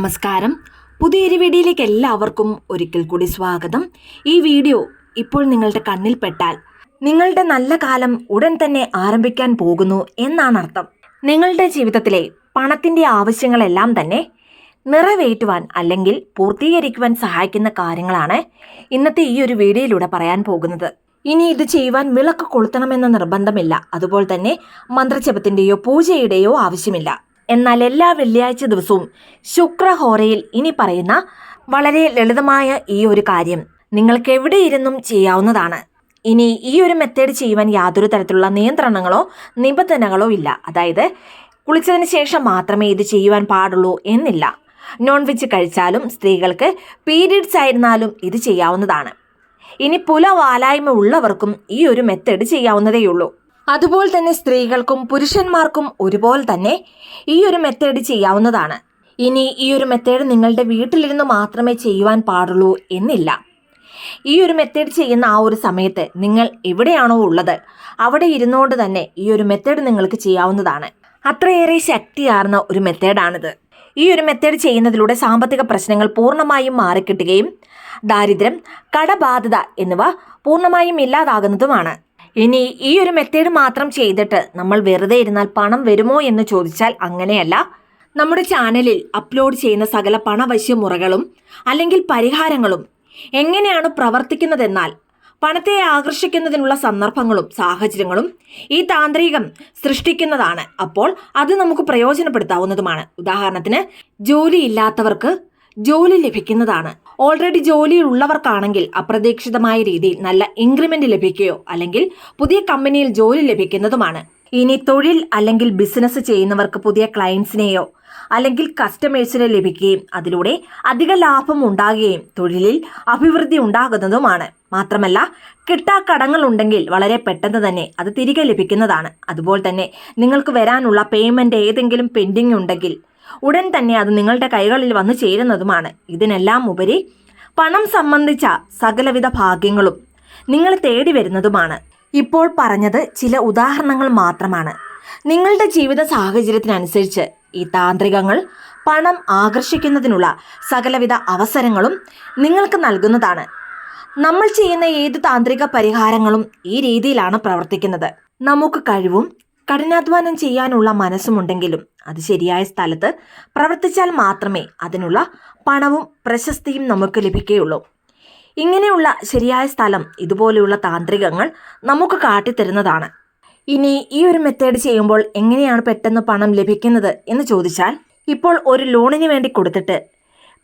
നമസ്കാരം. പുതിയൊരു വീഡിയോയിലേക്ക് എല്ലാവർക്കും ഒരിക്കൽ കൂടി സ്വാഗതം. ഈ വീഡിയോ ഇപ്പോൾ നിങ്ങളുടെ കണ്ണിൽപ്പെട്ടാൽ നിങ്ങളുടെ നല്ല കാലം ഉടൻ തന്നെ ആരംഭിക്കാൻ പോകുന്നു എന്നാണ് അർത്ഥം. നിങ്ങളുടെ ജീവിതത്തിലെ പണത്തിന്റെ ആവശ്യങ്ങളെല്ലാം തന്നെ നിറവേറ്റുവാൻ അല്ലെങ്കിൽ പൂർത്തീകരിക്കുവാൻ സഹായിക്കുന്ന കാര്യങ്ങളാണ് ഇന്നത്തെ ഈ ഒരു വീഡിയോയിലൂടെ പറയാൻ പോകുന്നത്. ഇനി ഇത് ചെയ്യുവാൻ വിളക്ക് കൊളുത്തണമെന്ന നിർബന്ധമില്ല. അതുപോലെ തന്നെ മന്ത്രജപത്തിന്റെയോ പൂജയുടെയോ ആവശ്യമില്ല. എന്നാൽ എല്ലാ വെള്ളിയാഴ്ച ദിവസവും ശുക്രഹോരയിൽ ഇനി പറയുന്ന വളരെ ലളിതമായ ഈ ഒരു കാര്യം നിങ്ങൾക്ക് എവിടെയിരുന്നും ചെയ്യാവുന്നതാണ്. ഇനി ഈ ഒരു മെത്തേഡ് ചെയ്യുവാൻ യാതൊരു തരത്തിലുള്ള നിയന്ത്രണങ്ങളോ നിബന്ധനകളോ ഇല്ല. അതായത് കുളിച്ചതിന് ശേഷം മാത്രമേ ഇത് ചെയ്യുവാൻ പാടുള്ളൂ എന്നില്ല. നോൺ വെജ് കഴിച്ചാലും സ്ത്രീകൾക്ക് പീരിയഡ്സ് ആയിരുന്നാലും ഇത് ചെയ്യാവുന്നതാണ്. ഇനി പുലവാലായ്മ ഉള്ളവർക്കും ഈ ഒരു മെത്തേഡ് ചെയ്യാവുന്നതേയുള്ളൂ. അതുപോലെ തന്നെ സ്ത്രീകൾക്കും പുരുഷന്മാർക്കും ഒരുപോലെ തന്നെ ഈ ഒരു മെത്തേഡ് ചെയ്യാവുന്നതാണ്. ഇനി ഈ ഒരു മെത്തേഡ് നിങ്ങളുടെ വീട്ടിലിരുന്ന് മാത്രമേ ചെയ്യുവാൻ പാടുള്ളൂ എന്നില്ല. ഈ ഒരു മെത്തേഡ് ചെയ്യുന്ന ആ ഒരു സമയത്ത് നിങ്ങൾ എവിടെയാണോ ഉള്ളത് അവിടെ ഇരുന്നുകൊണ്ട് തന്നെ ഈ ഒരു മെത്തേഡ് നിങ്ങൾക്ക് ചെയ്യാവുന്നതാണ്. അത്രയേറെ ശക്തിയാർന്ന ഒരു മെത്തേഡാണിത് ഈ ഒരു മെത്തേഡ് ചെയ്യുന്നതിലൂടെ സാമ്പത്തിക പ്രശ്നങ്ങൾ പൂർണമായും മാറിക്കിട്ടുകയും ദാരിദ്ര്യം കടബാധ്യത എന്നിവ പൂർണമായും ഇല്ലാതാകുന്നതുമാണ്. ഇനി ഈ ഒരു മെത്തേഡ് മാത്രം ചെയ്തിട്ട് നമ്മൾ വെറുതെ ഇരുന്നാൽ പണം വരുമോ എന്ന് ചോദിച്ചാൽ അങ്ങനെയല്ല. നമ്മുടെ ചാനലിൽ അപ്ലോഡ് ചെയ്യുന്ന സകല പണവശ്യ മുറകളും അല്ലെങ്കിൽ പരിഹാരങ്ങളും എങ്ങനെയാണ് പ്രവർത്തിക്കുന്നതെന്നാൽ പണത്തെ ആകർഷിക്കുന്നതിനുള്ള സന്ദർഭങ്ങളും സാഹചര്യങ്ങളും ഈ താന്ത്രികം സൃഷ്ടിക്കുന്നതാണ്. അപ്പോൾ അത് നമുക്ക് പ്രയോജനപ്പെടുത്താവുന്നതുമാണ്. ഉദാഹരണത്തിന് ജോലിയില്ലാത്തവർക്ക് ജോലി ലഭിക്കുന്നതാണ്. ഓൾറെഡി ജോലിയിൽ ഉള്ളവർക്കാണെങ്കിൽ അപ്രതീക്ഷിതമായ രീതിയിൽ നല്ല ഇൻക്രിമെന്റ് ലഭിക്കുകയോ അല്ലെങ്കിൽ പുതിയ കമ്പനിയിൽ ജോലി ലഭിക്കുന്നതുമാണ്. ഇനി തൊഴിൽ അല്ലെങ്കിൽ ബിസിനസ് ചെയ്യുന്നവർക്ക് പുതിയ ക്ലയൻസിനെയോ അല്ലെങ്കിൽ കസ്റ്റമേഴ്സിനെ ലഭിക്കുകയും അതിലൂടെ അധിക ലാഭം ഉണ്ടാകുകയും തൊഴിലിൽ അഭിവൃദ്ധി ഉണ്ടാകുന്നതുമാണ്. മാത്രമല്ല കിട്ടാക്കടങ്ങൾ ഉണ്ടെങ്കിൽ വളരെ പെട്ടെന്ന് തന്നെ അത് തിരികെ ലഭിക്കുന്നതാണ്. അതുപോലെ തന്നെ നിങ്ങൾക്ക് വരാനുള്ള പേയ്മെന്റ് ഏതെങ്കിലും പെൻഡിങ് ഉണ്ടെങ്കിൽ ഉടൻ തന്നെ അത് നിങ്ങളുടെ കൈകളിൽ വന്നു ചേരുന്നതുമാണ്. ഇതിനെല്ലാം ഉപരി പണം സംബന്ധിച്ച സകലവിധ ഭാഗ്യങ്ങളും നിങ്ങൾ തേടി വരുന്നതുമാണ്. ഇപ്പോൾ പറഞ്ഞത് ചില ഉദാഹരണങ്ങൾ മാത്രമാണ്. നിങ്ങളുടെ ജീവിത സാഹചര്യത്തിനനുസരിച്ച് ഈ താന്ത്രികങ്ങൾ പണം ആകർഷിക്കുന്നതിനുള്ള സകലവിധ അവസരങ്ങളും നിങ്ങൾക്ക് നൽകുന്നതാണ്. നമ്മൾ ചെയ്യുന്ന ഏത് താന്ത്രിക പരിഹാരങ്ങളും ഈ രീതിയിലാണ് പ്രവർത്തിക്കുന്നത്. നമുക്ക് കഴിവും കഠിനാധ്വാനം ചെയ്യാനുള്ള മനസ്സുമുണ്ടെങ്കിലും അത് ശരിയായ സ്ഥലത്ത് പ്രവർത്തിച്ചാൽ മാത്രമേ അതിനുള്ള പണവും പ്രശസ്തിയും നമുക്ക് ലഭിക്കുകയുള്ളൂ. ഇങ്ങനെയുള്ള ശരിയായ സ്ഥലം ഇതുപോലെയുള്ള താന്ത്രികങ്ങൾ നമുക്ക് കാട്ടിത്തരുന്നതാണ്. ഇനി ഈ ഒരു മെത്തേഡ് ചെയ്യുമ്പോൾ എങ്ങനെയാണ് പെട്ടെന്ന് പണം ലഭിക്കുന്നത് എന്ന് ചോദിച്ചാൽ ഇപ്പോൾ ഒരു ലോണിന് വേണ്ടി കൊടുത്തിട്ട്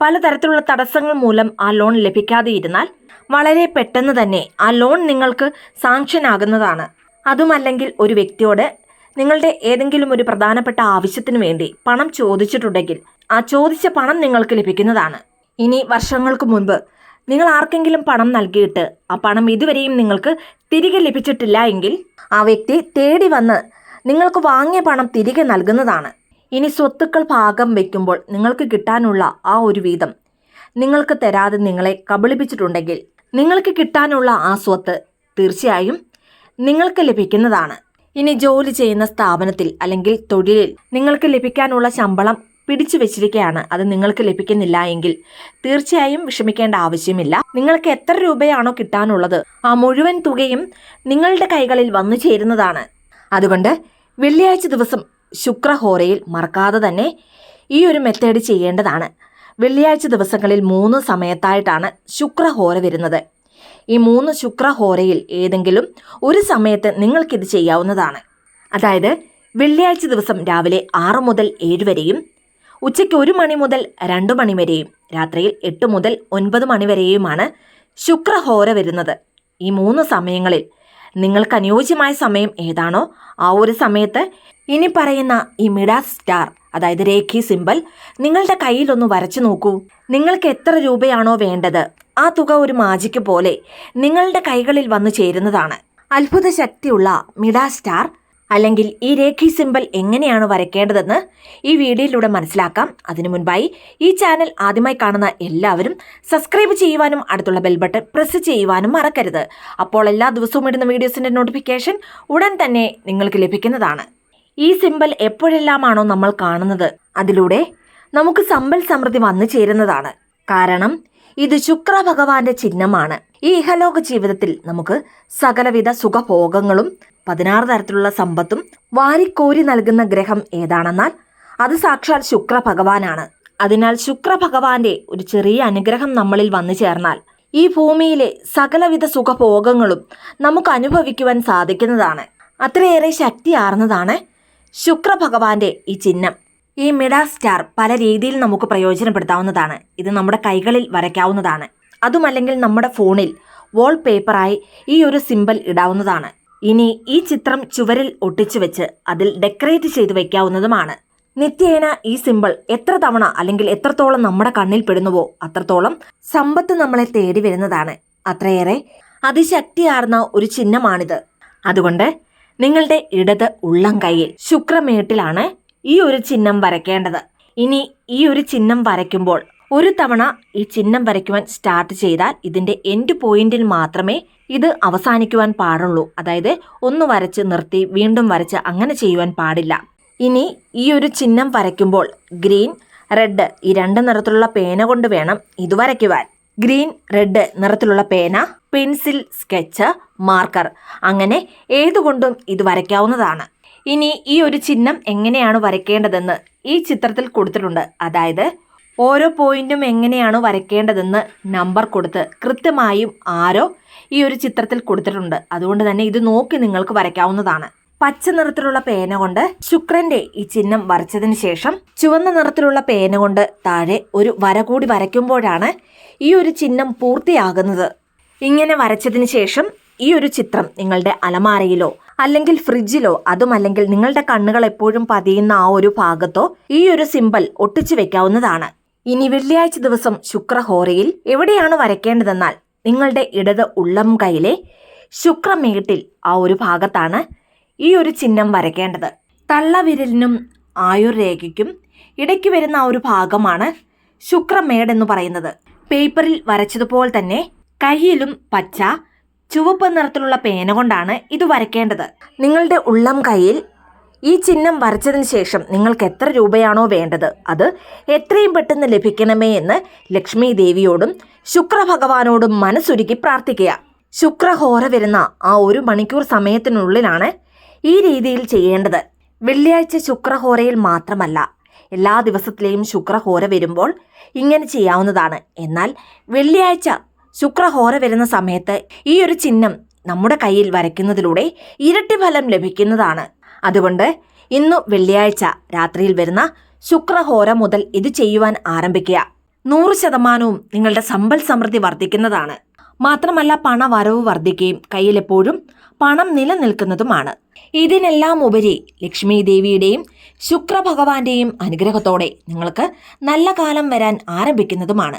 പലതരത്തിലുള്ള തടസ്സങ്ങൾ മൂലം ആ ലോൺ ലഭിക്കാതെ ഇരുന്നാൽ വളരെ പെട്ടെന്ന് തന്നെ ആ ലോൺ നിങ്ങൾക്ക് സാങ്ഷൻ ആകുന്നതാണ്. അതുമല്ലെങ്കിൽ ഒരു വ്യക്തിയോട് നിങ്ങളുടെ ഏതെങ്കിലും ഒരു പ്രധാനപ്പെട്ട ആവശ്യത്തിന് വേണ്ടി പണം ചോദിച്ചിട്ടുണ്ടെങ്കിൽ ആ ചോദിച്ച പണം നിങ്ങൾക്ക് ലഭിക്കുന്നതാണ്. ഇനി വർഷങ്ങൾക്ക് മുൻപ് നിങ്ങൾ ആർക്കെങ്കിലും പണം നൽകിയിട്ട് ആ പണം ഇതുവരെയും നിങ്ങൾക്ക് തിരികെ ലഭിച്ചിട്ടില്ല എങ്കിൽ ആ വ്യക്തി തേടി വന്ന് നിങ്ങൾക്ക് വാങ്ങിയ പണം തിരികെ നൽകുന്നതാണ്. ഇനി സ്വത്തുക്കൾ ഭാഗം വയ്ക്കുമ്പോൾ നിങ്ങൾക്ക് കിട്ടാനുള്ള ആ ഒരു വീതം നിങ്ങൾക്ക് തരാതെ നിങ്ങളെ കബളിപ്പിച്ചിട്ടുണ്ടെങ്കിൽ നിങ്ങൾക്ക് കിട്ടാനുള്ള ആ സ്വത്ത് തീർച്ചയായും നിങ്ങൾക്ക് ലഭിക്കുന്നതാണ്. ഇനി ജോലി ചെയ്യുന്ന സ്ഥാപനത്തിൽ അല്ലെങ്കിൽ തൊഴിലിൽ നിങ്ങൾക്ക് ലഭിക്കാനുള്ള ശമ്പളം പിടിച്ചു വെച്ചിരിക്കുകയാണ് അത് നിങ്ങൾക്ക് ലഭിക്കുന്നില്ല എങ്കിൽ തീർച്ചയായും വിഷമിക്കേണ്ട ആവശ്യമില്ല. നിങ്ങൾക്ക് എത്ര രൂപയാണോ കിട്ടാനുള്ളത്? ആ മുഴുവൻ തുകയും നിങ്ങളുടെ കൈകളിൽ വന്നു ചേരുന്നതാണ്. അതുകൊണ്ട് വെള്ളിയാഴ്ച ദിവസം ശുക്രഹോരയിൽ മറക്കാതെ തന്നെ ഈ ഒരു മെത്തേഡ് ചെയ്യേണ്ടതാണ്. വെള്ളിയാഴ്ച ദിവസങ്ങളിൽ മൂന്ന് സമയത്തായിട്ടാണ് ശുക്രഹോര വരുന്നത്. ഈ മൂന്ന് ശുക്രഹോരയിൽ ഏതെങ്കിലും ഒരു സമയത്ത് നിങ്ങൾക്കിത് ചെയ്യാവുന്നതാണ്. അതായത് വെള്ളിയാഴ്ച ദിവസം രാവിലെ ആറ് മുതൽ ഏഴ് വരെയും ഉച്ചയ്ക്ക് ഒരു മണി മുതൽ രണ്ട് മണി വരെയും രാത്രിയിൽ എട്ട് മുതൽ ഒൻപത് മണി വരെയുമാണ് ശുക്രഹോര വരുന്നത്. ഈ മൂന്ന് സമയങ്ങളിൽ നിങ്ങൾക്ക് അനുയോജ്യമായ സമയം ഏതാണോ ആ ഒരു സമയത്ത് ഇനി പറയുന്ന ഈ മിഡാ സ്റ്റാർ അതായത് രേഖി സിമ്പൽ നിങ്ങളുടെ കയ്യിലൊന്ന് വരച്ചു നോക്കൂ. നിങ്ങൾക്ക് എത്ര രൂപയാണോ വേണ്ടത്? ആ തുക ഒരു മാജിക്ക് പോലെ നിങ്ങളുടെ കൈകളിൽ വന്നു ചേരുന്നതാണ്. അത്ഭുത ശക്തിയുള്ള മിഡാ സ്റ്റാർ അല്ലെങ്കിൽ ഈ രേഖി സിമ്പൽ എങ്ങനെയാണ് വരയ്ക്കേണ്ടതെന്ന് ഈ വീഡിയോയിലൂടെ മനസ്സിലാക്കാം. അതിനു മുൻപായി ഈ ചാനൽ ആദ്യമായി കാണുന്ന എല്ലാവരും സബ്സ്ക്രൈബ് ചെയ്യുവാനും അടുത്തുള്ള ബെൽ ബട്ടൺ പ്രസ് ചെയ്യുവാനും മറക്കരുത്. അപ്പോൾ എല്ലാ ദിവസവും ഇടുന്ന വീഡിയോസിന്റെ നോട്ടിഫിക്കേഷൻ ഉടൻ തന്നെ നിങ്ങൾക്ക് ലഭിക്കുന്നതാണ്. ഈ സിമ്പൽ എപ്പോഴെല്ലാമാണോ നമ്മൾ കാണുന്നത്? അതിലൂടെ നമുക്ക് സമ്പൽ സമൃദ്ധി വന്നു ചേരുന്നതാണ്. കാരണം ഇത് ശുക്ര ഭഗവാന്റെ ചിഹ്നമാണ്. ഈ ഇഹലോക ജീവിതത്തിൽ നമുക്ക് സകലവിധ സുഖഭോഗങ്ങളും പതിനാറ് തരത്തിലുള്ള സമ്പത്തും വാരിക്കോരി നൽകുന്ന ഗ്രഹം ഏതാണെന്നാൽ അത് സാക്ഷാൽ ശുക്ര ഭഗവാനാണ് അതിനാൽ ശുക്ര ഭഗവാന്റെ ഒരു ചെറിയ അനുഗ്രഹം നമ്മളിൽ വന്നു ചേർന്നാൽ ഈ ഭൂമിയിലെ സകലവിധ സുഖഭോഗങ്ങളും നമുക്ക് അനുഭവിക്കുവാൻ സാധിക്കുന്നതാണ്. അത്രയേറെ ശക്തിയാർന്നതാണ് ശുക്ര ഭഗവാന്റെ ഈ ചിഹ്നം. ഈ മിഡാ സ്റ്റാർ പല രീതിയിൽ നമുക്ക് പ്രയോജനപ്പെടുത്താവുന്നതാണ്. ഇത് നമ്മുടെ കൈകളിൽ വരയ്ക്കാവുന്നതാണ്. അതുമല്ലെങ്കിൽ നമ്മുടെ ഫോണിൽ വാൾ പേപ്പറായി ഈ ഒരു സിമ്പൽ ഇടാവുന്നതാണ്. ഇനി ഈ ചിത്രം ചുവരിൽ ഒട്ടിച്ചു വെച്ച് അതിൽ ഡെക്കറേറ്റ് ചെയ്ത് വയ്ക്കാവുന്നതുമാണ് നിത്യേന ഈ സിമ്പിൾ എത്ര തവണ അല്ലെങ്കിൽ എത്രത്തോളം നമ്മുടെ കണ്ണിൽ പെടുന്നുവോ അത്രത്തോളം സമ്പത്ത് നമ്മളെ തേടി വരുന്നതാണ്. അത്രയേറെ അതിശക്തിയാർന്ന ഒരു ചിഹ്നമാണിത്. അതുകൊണ്ട് നിങ്ങളുടെ ഇടത് ഉള്ളം കൈയിൽ ശുക്രമേട്ടിലാണ് ഈ ഒരു ചിഹ്നം വരയ്ക്കേണ്ടത്. ഇനി ഈ ഒരു ചിഹ്നം വരയ്ക്കുമ്പോൾ ഒരു തവണ ഈ ചിഹ്നം വരയ്ക്കുവാൻ സ്റ്റാർട്ട് ചെയ്താൽ ഇതിന്റെ എൻഡ് പോയിന്റിൽ മാത്രമേ ഇത് അവസാനിക്കുവാൻ പാടുള്ളൂ. അതായത് ഒന്ന് വരച്ച് നിർത്തി വീണ്ടും വരച്ച് അങ്ങനെ ചെയ്യുവാൻ പാടില്ല. ഇനി ഈ ഒരു ചിഹ്നം വരയ്ക്കുമ്പോൾ ഗ്രീൻ റെഡ് ഈ രണ്ട് നിറത്തിലുള്ള പേന കൊണ്ട് വേണം ഇത് വരയ്ക്കുവാൻ. ഗ്രീൻ റെഡ് നിറത്തിലുള്ള പേന പെൻസിൽ സ്കെച്ച് മാർക്കർ അങ്ങനെ ഏതുകൊണ്ടും ഇത് വരയ്ക്കാവുന്നതാണ്. ഇനി ഈ ഒരു ചിഹ്നം എങ്ങനെയാണ് വരയ്ക്കേണ്ടതെന്ന് ഈ ചിത്രത്തിൽ കൊടുത്തിട്ടുണ്ട്. അതായത് ഓരോ പോയിന്റും എങ്ങനെയാണ് വരയ്ക്കേണ്ടതെന്ന് നമ്പർ കൊടുത്ത് കൃത്യമായും ആരോ ഈ ഒരു ചിത്രത്തിൽ കൊടുത്തിട്ടുണ്ട്. അതുകൊണ്ട് തന്നെ ഇത് നോക്കി നിങ്ങൾക്ക് വരയ്ക്കാവുന്നതാണ്. പച്ച നിറത്തിലുള്ള പേന കൊണ്ട് ശുക്രന്റെ ഈ ചിഹ്നം വരച്ചതിന് ശേഷം ചുവന്ന നിറത്തിലുള്ള പേന കൊണ്ട് താഴെ ഒരു വര കൂടി വരയ്ക്കുമ്പോഴാണ് ഈ ഒരു ചിഹ്നം പൂർത്തിയാകുന്നത്. ഇങ്ങനെ വരച്ചതിന് ശേഷം ഈ ഒരു ചിത്രം നിങ്ങളുടെ അലമാരയിലോ അല്ലെങ്കിൽ ഫ്രിഡ്ജിലോ അതുമല്ലെങ്കിൽ നിങ്ങളുടെ കണ്ണുകൾ എപ്പോഴും പതിയുന്ന ആ ഒരു ഭാഗത്തോ ഈ ഒരു സിമ്പൽ ഒട്ടിച്ചു വെക്കാവുന്നതാണ്. ഇനി വെള്ളിയാഴ്ച ദിവസം ശുക്രഹോറയിൽ എവിടെയാണ് വരയ്ക്കേണ്ടതെന്നാൽ നിങ്ങളുടെ ഇടത് ഉള്ളം കൈയിലെ ശുക്രമേട്ടിൽ ആ ഒരു ഭാഗത്താണ് ഈ ഒരു ചിഹ്നം വരയ്ക്കേണ്ടത്. തള്ളവിരലിനും ആയുർരേഖയ്ക്കും ഇടയ്ക്ക് വരുന്ന ആ ഒരു ഭാഗമാണ് ശുക്രമേട് എന്ന് പറയുന്നത്. പേപ്പറിൽ വരച്ചതുപോലെ തന്നെ കയ്യിലും പച്ച ചുവപ്പ് നിറത്തിലുള്ള പേന കൊണ്ടാണ് ഇത് വരയ്ക്കേണ്ടത്. നിങ്ങളുടെ ഉള്ളം കയ്യിൽ ഈ ചിഹ്നം വരച്ചതിന് ശേഷം നിങ്ങൾക്ക് എത്ര രൂപയാണോ വേണ്ടത്? അത് എത്രയും പെട്ടെന്ന് ലഭിക്കണമേ എന്ന് ലക്ഷ്മി ദേവിയോടും ശുക്രഭഗവാനോടും മനസ്സുരുക്കി പ്രാർത്ഥിക്കുക. ശുക്രഹോര വരുന്ന ആ ഒരു മണിക്കൂർ സമയത്തിനുള്ളിലാണ് ഈ രീതിയിൽ ചെയ്യേണ്ടത്. വെള്ളിയാഴ്ച ശുക്രഹോരയിൽ മാത്രമല്ല എല്ലാ ദിവസത്തിലെയും ശുക്രഹോര വരുമ്പോൾ ഇങ്ങനെ ചെയ്യാവുന്നതാണ്. എന്നാൽ വെള്ളിയാഴ്ച ശുക്രഹോര വരുന്ന സമയത്ത് ഈ ഒരു ചിഹ്നം നമ്മുടെ കയ്യിൽ വരയ്ക്കുന്നതിലൂടെ ഇരട്ടി ഫലം ലഭിക്കുന്നതാണ്. അതുകൊണ്ട് ഇന്നു വെള്ളിയാഴ്ച രാത്രിയിൽ വരുന്ന ശുക്രഹോര മുതൽ ഇത് ചെയ്യുവാൻ ആരംഭിക്കുക. നൂറ് ശതമാനവും നിങ്ങളുടെ സമ്പൽ സമൃദ്ധി വർദ്ധിക്കുന്നതാണ്. മാത്രമല്ല പണവരവ് വർദ്ധിക്കുകയും കയ്യിൽ എപ്പോഴും പണം നിലനിൽക്കുന്നതുമാണ്. ഇതിനെല്ലാം ഉപരി ലക്ഷ്മി ദേവിയുടെയും ശുക്രഭഗവാന്റെയും അനുഗ്രഹത്തോടെ നിങ്ങൾക്ക് നല്ല കാലം വരാൻ ആരംഭിക്കുന്നതുമാണ്.